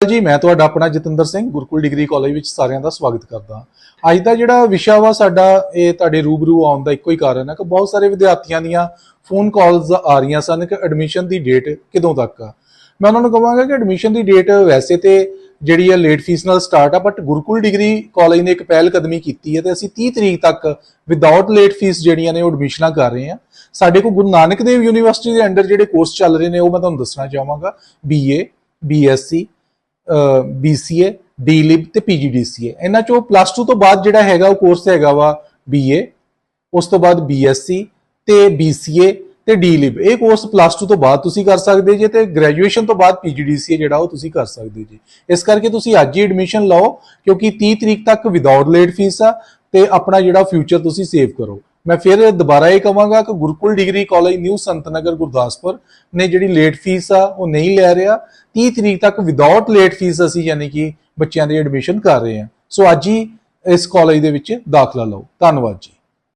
ਜੀ, ਮੈਂ ਤੁਹਾਡਾ ਆਪਣਾ ਜਤਿੰਦਰ ਸਿੰਘ, ਗੁਰਕੁਲ ਡਿਗਰੀ ਕਾਲਜ ਵਿੱਚ ਸਾਰਿਆਂ ਦਾ ਸਵਾਗਤ ਕਰਦਾ ਅੱਜ ਦਾ ਜਿਹੜਾ ਵਿਸ਼ਾ ਵਾ ਸਾਡਾ, ਇਹ ਤੁਹਾਡੇ ਰੂਬਰੂ ਆਉਣ ਦਾ ਇੱਕੋ ਹੀ ਕਾਰਨ ਹੈ ਕਿ ਬਹੁਤ ਸਾਰੇ ਵਿਦਿਆਰਥੀਆਂ ਦੀਆਂ ਫੋਨ ਕਾਲਸ ਆ ਰਹੀਆਂ ਸਨ ਕਿ ਐਡਮਿਸ਼ਨ ਦੀ ਡੇਟ ਕਿਦੋਂ ਤੱਕ ਆ। ਮੈਂ ਉਹਨਾਂ ਨੂੰ ਕਹਾਂਗਾ ਕਿ ਐਡਮਿਸ਼ਨ ਦੀ ਡੇਟ ਵੈਸੇ ਤੇ ਜਿਹੜੀ ਹੈ ਲੇਟ ਫੀਸ ਨਾਲ ਸਟਾਰਟ ਆ ਬਟ ਗੁਰਕੁਲ ਡਿਗਰੀ ਕਾਲਜ ਨੇ ਇੱਕ ਪਹਿਲ ਕਦਮੀ ਕੀਤੀ ਹੈ ਤੇ ਅਸੀਂ 30 ਤਰੀਕ ਤੱਕ ਵਿਦਆਊਟ ਲੇਟ ਫੀਸ ਜਿਹੜੀਆਂ ਨੇ ਉਹ ਐਡਮਿਸ਼ਨਾਂ ਕਰ ਰਹੇ ਹਾਂ। ਸਾਡੇ ਕੋਲ ਗੁਰੂ ਨਾਨਕ ਦੇਵ ਯੂਨੀਵਰਸਿਟੀ ਦੇ ਅੰਡਰ ਜਿਹੜੇ ਕੋਰਸ ਚੱਲ ਰਹੇ ਨੇ, ਉਹ ਮੈਂ ਤੁਹਾਨੂੰ ਦੱਸਣਾ ਚਾਹਾਂਗਾ ਬੀਏ ਬੀਐਸਸੀ BCA ਡੀਲਿਬ ਤੇ PGDCA ਇਹਨਾਂ ਚੋਂ ਪਲੱਸ 2 ਤੋਂ ਬਾਅਦ ਜਿਹੜਾ ਹੈਗਾ, ਉਹ ਕੋਰਸ ਹੈਗਾ ਵਾ BA ਉਸ ਤੋਂ ਬਾਅਦ BSc ਤੇ BCA ਤੇ ਡੀਲਿਬ ਇਹ ਕੋਰਸ ਪਲੱਸ 2 ਤੋਂ ਬਾਅਦ ਤੁਸੀਂ ਕਰ ਸਕਦੇ ਜੇ ਤੇ ਗ੍ਰੈਜੂਏਸ਼ਨ ਤੋਂ ਬਾਅਦ PGDCA ਜਿਹੜਾ ਉਹ ਤੁਸੀਂ ਕਰ ਸਕਦੇ ਜੀ। ਇਸ ਕਰਕੇ ਤੁਸੀਂ ਅੱਜ ਹੀ ਐਡਮਿਸ਼ਨ ਲਓ, ਕਿਉਂਕਿ 30 ਤਰੀਕ ਤੱਕ ਵਿਦਆਊਟ ਲੇਟ ਫੀਸ ਆ ਤੇ ਆਪਣਾ ਜਿਹੜਾ ਫਿਊਚਰ ਤੁਸੀਂ ਸੇਵ ਕਰੋ। ਮੈਂ ਫਿਰ ਦੁਬਾਰਾ ਇਹ ਕਹਾਂਗਾ ਕਿ Gurukul degree college new Santnagar Gurdaspur ਨੇ ਜਿਹੜੀ ਲੇਟ ਫੀਸ ਆ, ਉਹ ਨਹੀਂ ਲੈ ਰਿਹਾ। 30 ਤਰੀਕ ਤੱਕ ਵਿਦਆਊਟ ਲੇਟ ਫੀਸ ਅਸੀਂ ਯਾਨੀ ਕਿ ਬੱਚਿਆਂ ਦੀ ਐਡਮਿਸ਼ਨ ਕਰ ਰਹੇ ਹਾਂ। ਸੋ ਅੱਜ ਹੀ ਇਸ ਕਾਲਜ ਦੇ ਵਿੱਚ ਦਾਖਲਾ ਲਓ। ਧੰਨਵਾਦ ਜੀ।